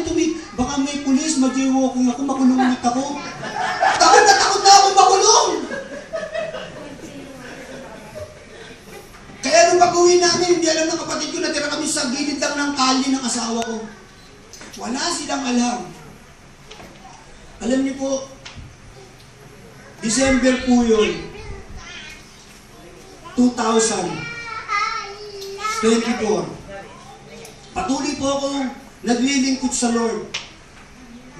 bakit tumi... Baka may pulis, mag-jaywalking ako, makulong ulit ako. Takot na takot na ako makulong! Kaya nung pag-uwi namin, hindi alam ng kapatid ko, natira kami sa gilid lang ng kalye ng asawa ko. Wala silang alam. Alam niyo po, December po yun. 2024. Patuloy po akong naglilingkod sa Lord.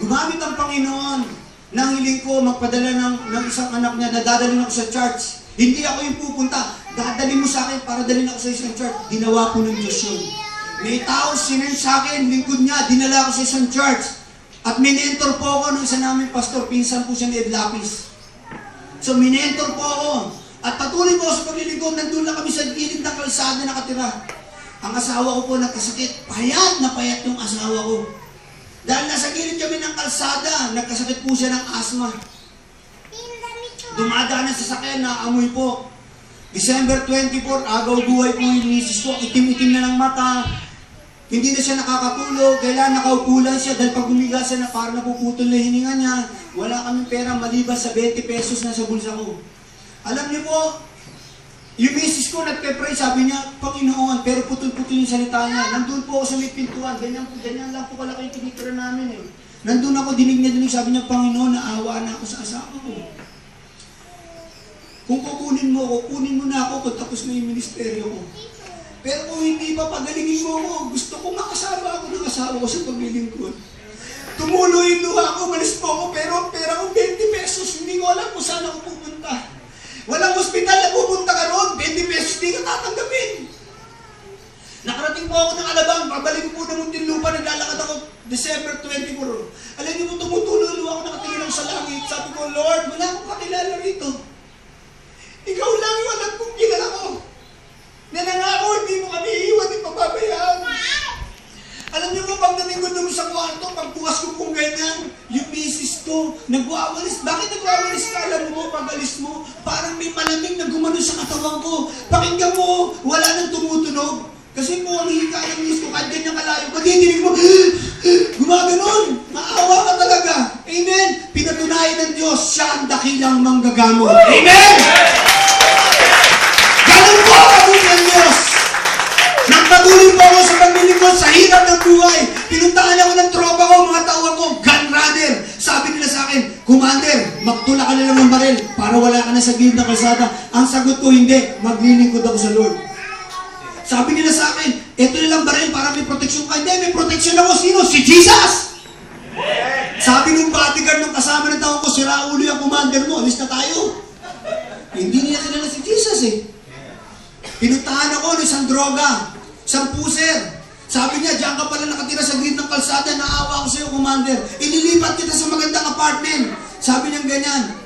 Gumamit ang Panginoon nang hiling ko magpadala ng, ng isang anak niya na dadalhin ako sa church. Hindi ako yung pupunta. Dadalhin mo sa akin para dalhin ako sa isang church. Ginawa po ng Diyos yun. May tao sinend sa akin, lingkod niya, dinala ako sa isang church. At minentor po ako ng isa namin pastor, pinsan po siya ni Ed Lapis. So minentor po ako. At patuloy po sa paglilingkod, nandun lang kami sa gilid ng kalsada nakatira. Ang asawa ko po nagkasakit. Payat na payat yung asawa ko. Dahil nasa gilid kami ng kalsada, nagkasakit po siya ng asma. Dumadaan na sa sakyan, naamoy po. December 24, agaw buhay po yung misis ko. Itim-itim na ng mata. Hindi na siya nakakatulog. Kailangan nakaupo lang siya dahil pag humiga siya na parang napuputol na hininga niya, wala kaming pera maliban sa 20 pesos na sa bulsa ko. Alam niyo po, yung misis ko nagpe-pray, sabi niya, Panginoon, pero putol-putol yung salita niya. Nandun po ako sa may pintuan, ganyan, ganyan lang po kalaki yung tinitira namin eh. Nandun ako, dinig niya dinig, sabi niya, Panginoon, naawa na ako sa asawa ko. Kung kukunin mo ako, kunin mo na ako kung tapos na yung ministeryo ko. Pero kung hindi pa, pagalingin mo ako. Gusto ko makasama ako ng asawa ko sa paglilingkod. Tumulo yung luha ko, malis po ako, pero pera ko 20 pesos. Hindi ko alam kung saan ako pupunta. Walang ospital na pupunta ka ron, 20 pesos di ka tatanggapin. Nakarating po ako ng Alabang, pabalik po ng Muntinlupa, naglalakad ako December 24. Alam niyo po, tumutulo yung luha ko, nakatingin ako sa langit. Sabi ko, Lord, wala akong kakilala rito. Ikaw lang yung alam kong kilala ko. Na nangako, hindi mo kami iiwan, di pababayaan. Alam niyo po, pagdating ko doon sa kwarto, pagbukas ko pong ganyan, yung misis ko, nagwawalis. Bakit nagwawalis ka? Alam mo pag alis mo, may malamig na gumano sa katawan ko. Pakinggan mo, wala nang tumutunog. Kasi po, ang hika ng ko, kahit ganyan kalayo, madidinig mo, gumaganon. Maawa ka talaga. Amen. Pinatunayan ng Diyos, siya ang dakilang manggagamot. Amen. Ganun po ang ng Diyos. Nang patuloy po ako sa paglilingkod sa hirap ng buhay, pinuntahan ako ng tropa ko, mga tauhan ko, gun runner. Sabi nila sa akin, Commander, magtula ka na lang ng baril para wala ka na sa gilid ng kalsada. Ang sagot ko, hindi, maglilingkod ako sa Lord. Sabi nila sa akin, ito nilang baril para may proteksyon ka. Hindi, may proteksyon ako. Sino? Si Jesus! Sabi nung bodyguard nung kasama ng tao ko, sira ulo yung commander mo, alis na tayo. Hindi nila kilala si Jesus eh. Pinuntahan ako ng isang droga, isang puser. Sabi niya, diyan ka pala nakatira sa grid ng kalsada, naawa ako sa iyo, commander. Inilipat kita sa magandang apartment. Sabi niya ganyan,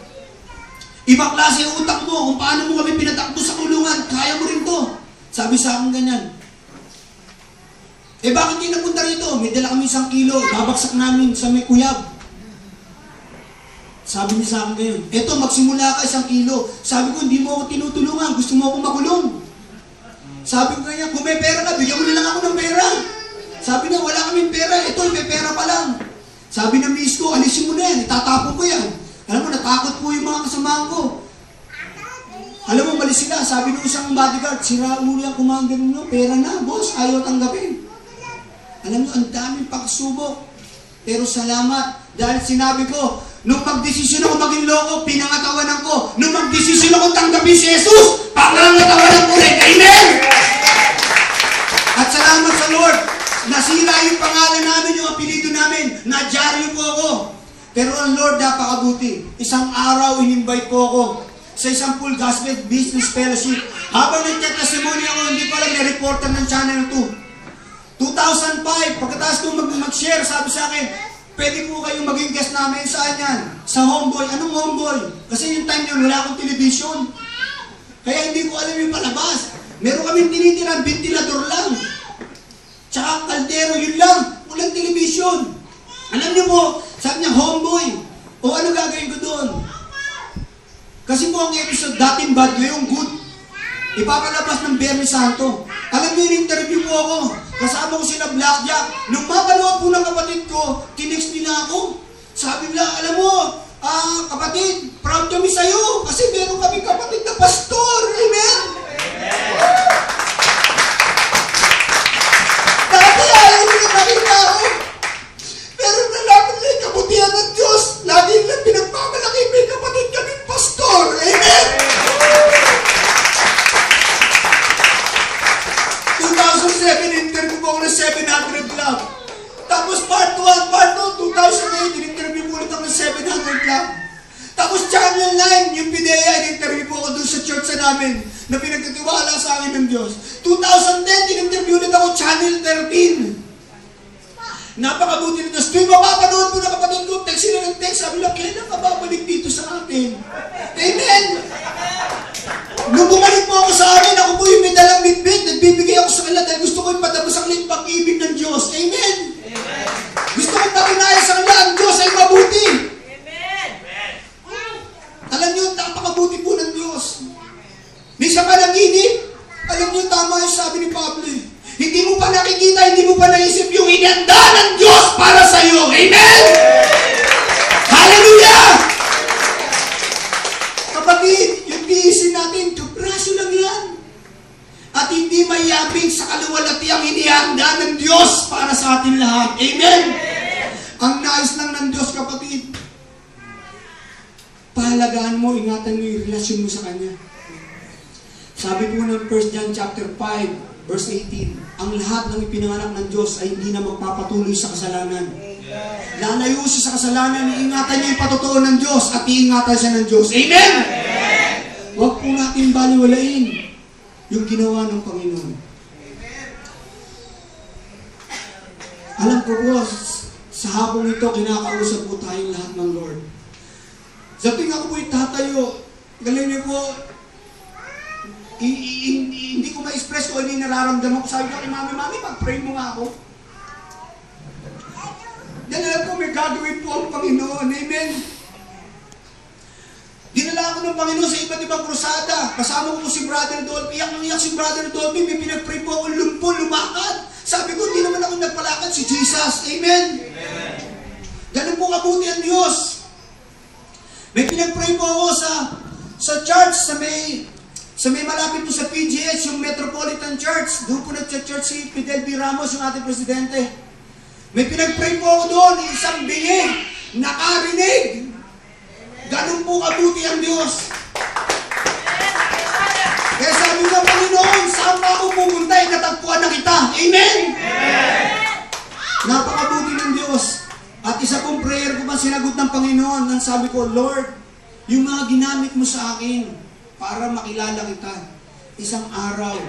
Ibang klase yung utak mo, kung paano mo kami pinatakbo sa kulungan, kaya mo rin to. Sabi sa akin ganyan. Eh bakit hindi napunta rito? May dala kami isang kilo, babaksak namin sa may kuyab. Sabi niya sa akin ngayon, eto magsimula ka isang kilo. Sabi ko, hindi mo ako tinutulungan, gusto mo ako makulong. Sabi ko kanya, kung may pera ka, bigyan mo na lang ako ng pera. Sabi niya, wala kaming pera, ito, may pera pa lang. Sabi ng miss ko, alisin mo na yan, itatapon ko yan. Alam mo, natakot po yung mga kasamahan ko. Alam mo, mali sila. Sabi ng isang bodyguard, sira ulo yung commander mo, pera na, boss, ayaw tanggapin. Alam mo, ang daming pagsubok. Pero salamat, dahil sinabi ko, nung magdesisyon ako maging loko, pinangatawanan ko. Nung magdesisyon ako tanggapin si Jesus, pangangatawanan ko rin. Amen! At salamat sa Lord, nasira yung pangalan namin, yung apelido namin, nadyaryo po ako. Pero ang Lord napakabuti. Isang araw, in-invite po ako sa isang full gospel business fellowship. Habang nagka-testimony ako, hindi pa lang na-reporter ng Channel 2. 2005, pagkatapos ko mag- mag-share, sabi sa akin, pwede po kayong maging guest namin. Saan yan? Sa homeboy. Anong homeboy? Kasi yung time yun, wala akong television. Kaya hindi ko alam yung palabas. Meron kaming tinitirang ventilador lang. Tsaka kaldero, yun lang. Walang television. Alam niyo po, sabi niya, homeboy. O ano gagawin ko doon? Kasi po ang episode, dating bad, ngayong good. Ipapalabas ng Bernie Santo. Alam niyo, in-interview po ako. Kasama ko sila Blackjack. Nung mapanood po ng kapatid ko, tinext nila ako. Sabi nila, alam mo, ah, kapatid, proud kami sa'yo kasi meron kami kapatid na pastor. Amen? Dati ayaw nila nakita ako. Pero nalaman nila yung kabutihan ng Diyos. Lagi nila pinagmamalaki, may kapatid kaming pastor. Amen? 2007, interview ko ako ng 700 Club. Tapos part 1, part 2, 2008, in-interview ko ulit ako ng 700 Club. Tapos Channel 9, yung PIDEA, in-interview ko ako dun sa church sa namin na pinagtitiwala sa akin ng Diyos. 2010, in-interview ulit ako Channel 13. Napakabuti ng Diyos. Tuwing mapapanood mo na kapatid ko, text sila ng text, sabi lang, kailan ka babalik dito sa atin? Amen! Nung mo ako sa akin, ako po yung may dalang bitbit, nagbibigay ako sa kanila dahil gusto ko yung padamo sa kanila yung pag-ibig ng Diyos. Amen! Gusto ko patunayan sa kanila, ang Diyos ay mabuti. Alam niyo, napakabuti po ng Diyos. Minsan ka naginip, alam niyo, tama yung sabi ni Pablo. eh. Hindi mo pa nakikita, hindi mo pa naisip yung inanda ng Diyos para sa iyo. Amen! Hallelujah! Kapatid, yung tiisin natin, kapraso lang yan. At hindi mayabing sa kaluwalhati ang inihanda ng Diyos para sa atin lahat. Amen! Ang nais lang ng Diyos, kapatid, pahalagaan mo, ingatan mo yung relasyon mo sa Kanya. Sabi po ng 1 John chapter 5, verse 18, ang lahat ng ipinanganak ng Diyos ay hindi na magpapatuloy sa kasalanan. Lalayo siya sa kasalanan, iingatan niya yung patotoo ng Diyos at iingatan siya ng Diyos. Amen! Huwag po natin baliwalain yung ginawa ng Panginoon. Alam ko po, sa hapong ito, kinakausap po tayong lahat ng Lord. Sa tuwing ako po itatayo, galing niyo po, hindi ko ma-express ko ano nararamdaman ko. Sabi ko kay mami, mami, pag-pray mo nga ako. Dahil alam ko, may gagawin po ang Panginoon. Amen. Dinala ako ng Panginoon sa iba't ibang krusada. Kasama ko po si Brother Dolphy. Iyak nang iyak si Brother Dolphy. May pinag-pray po ako lumpo, lumakad. Sabi ko, hindi naman nagpalakad si Jesus. Amen. Ganun po kabuti ang Diyos. May pinag-pray po ako sa sa church, sa may sa may malapit po sa PGH, yung Metropolitan Church. Doon po nag-church si Fidel B. Ramos, yung ating presidente. May pinag-pray po ako doon, isang bingi, nakarinig. Ganun po kabuti ang Diyos. Kaya sabi ng Panginoon, saan pa ako pupunta, natagpuan na kita. Amen! Sinagot ng Panginoon, nang sabi ko, Lord, yung mga ginamit mo sa akin para makilala kita, isang araw,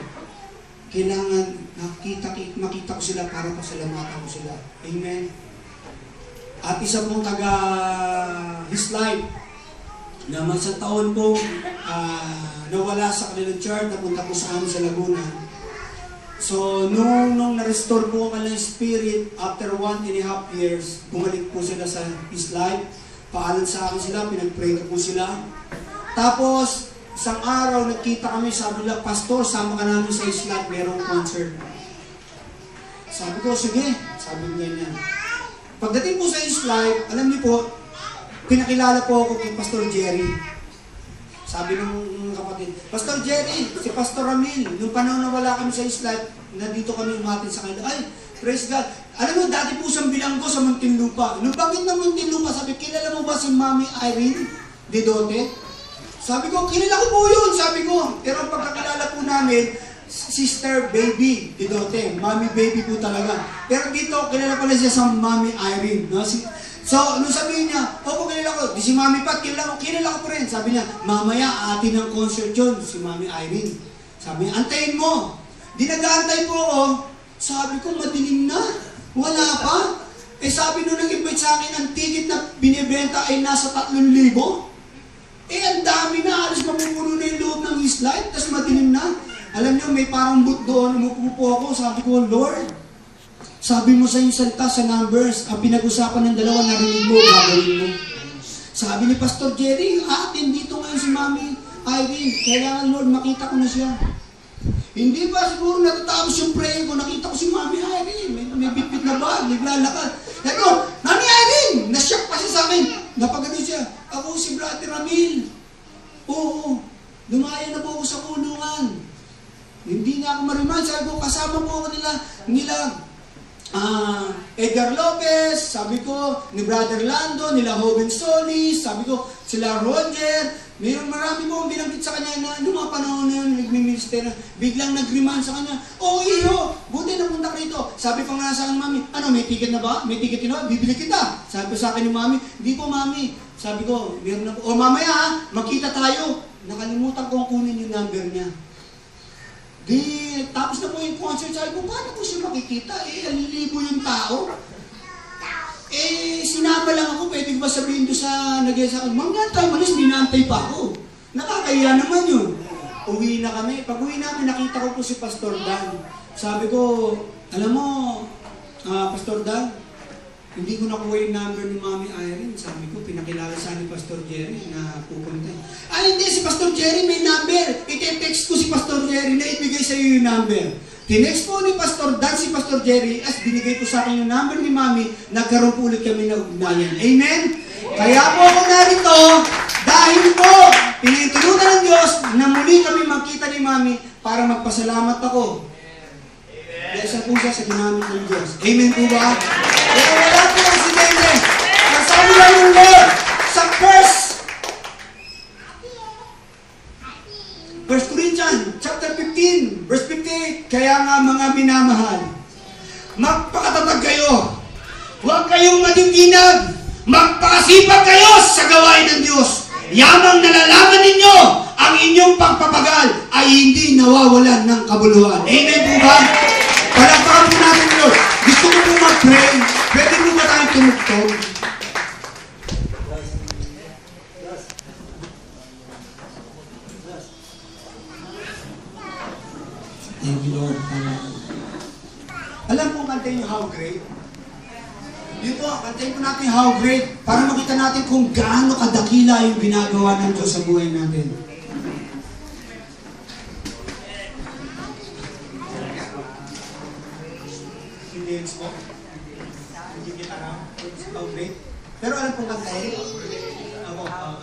kailangan nakita, makita ko sila para pasalamatan ko sila. Amen. At isa pong taga his life, na isang taon po ah, nawala sa kanilang church, napunta po sa amin sa Laguna. So, nung, nung na-restore po ang kanilang spirit, after one and a half years, bumalik po sila sa his life. Paalam sa akin sila, pinag-pray ko po sila. Tapos, isang araw, nagkita kami, sabi nila, Pastor, sama ka namin sa his life, merong concert. Sabi ko, sige, sabi ko ganyan. Pagdating po sa his life, alam niyo po, pinakilala po ako kay Pastor Jerry. Sabi ng kapatid, Pastor Jerry, si Pastor Ramil, nung panahon na wala kami sa life, nandito kami umatin sa kanila. Ay, praise God. Alam mo, dati po siyang bilanggo sa Muntinlupa. Nung bakit ng Muntinlupa, sabi, kilala mo ba si Mami Irene Dedote? Sabi ko, kilala ko po yun, sabi ko. Pero ang pagkakilala po namin, Sister Baby Dedote. Mami Baby po talaga. Pero dito, kilala pala siya sa Mami Irene. No? Si, so, nung sabihin niya, opo, kilala ko. Di si Mami Pat, kilala ko, kilala ko po rin. Sabi niya, mamaya, atin ng concert yun, si Mami Irene. Sabi niya, antayin mo. Di nag-aantay po ako. Sabi ko, madilim na. Wala pa. Eh sabi nung nag-invite sa akin, ang ticket na binibenta ay nasa 3,000. Eh, ang dami na. Alas mapupuno na yung loob ng his tapos madilim na. Alam niyo, may parang boot doon, umupo po ako. Sabi ko, Lord, sabi mo sa iyong salita sa numbers, ang pinag-usapan ng dalawa, narinig mo, gagawin mo. Sabi ni Pastor Jerry, atin dito ngayon si Mami Irene. Kailangan, Lord, makita ko na siya. Hindi ba siguro natatapos yung prayer ko, nakita ko si Mami Irene, may, may bitbit na bag, naglalakad. Sabi ko, Mami Irene! Nashock pa siya sa akin. Napagano siya. Ako si Brother Ramil. Oo, lumaya na po ako sa kulungan. Hindi na ako mariman. Sabi ko, kasama po ako nila, nila ah Edgar Lopez, sabi ko, ni Brother Lando, nila Hoven Solis, sabi ko, sila Roger, mayroon marami po akong binanggit sa kanya na noong mga panahon na nagmi-minister na, biglang nag-remand sa kanya, oh iyo, buti napunta ka rito. Sabi pa nga sa akin, mami, ano, may ticket na ba? May ticket na ba? Bibili kita. Sabi ko sa akin ni mami, hindi po mami. Sabi ko, meron na po. O mamaya ha, magkita tayo. Nakalimutan kong kunin yung number niya. Di, tapos na po yung concert, sabi ko, paano ko siya makikita? Eh, yung tao. Eh, sinama lang ako, pwede ba sabihin doon sa nag sa akin, Ma'am, yan tayo malis, ninantay pa ako. Nakakaya naman yun. Uwi na kami. Pag uwi namin, nakita ko po si Pastor Dan. Sabi ko, alam mo, ah, Pastor Dan, hindi ko nakuha yung number ni Mami Irene. Sabi ko, pinakilala sa ni Pastor Jerry na pupunta. Ah, hindi, si Pastor Jerry may number. Ite-text ko si Pastor Jerry na ibigay sa iyo yung number. Tinext po ni Pastor Dan si Pastor Jerry as binigay ko sa akin yung number ni Mami, nagkaroon po ulit kami ng ugnayan. Amen? Kaya po ako narito dahil po pinitulunan ng Diyos na muli kami magkita ni Mami para magpasalamat ako. Dahil sa pusa sa ginamit ng Diyos. Amen po ba? Kaya wala po ang sinende. Ang sabi lang ng Lord sa first First Corinthians chapter 15 verse 50 Kaya nga mga minamahal magpakatatag kayo. Huwag kayong matintinag magpakasipag kayo sa gawain ng Diyos. Yamang nalalaman ninyo ang inyong pagpapagal ay hindi nawawalan ng kabuluhan. Amen po ba? Palakpakan po natin Lord gusto ko po mag-pray. Pwede po ba tayong tumugtog? Thank you, Lord. Alam po kantayin yung How Great? Yun po, kantayin po natin How Great para makita natin kung gaano kadakila yung ginagawa ng Diyos sa buhay natin.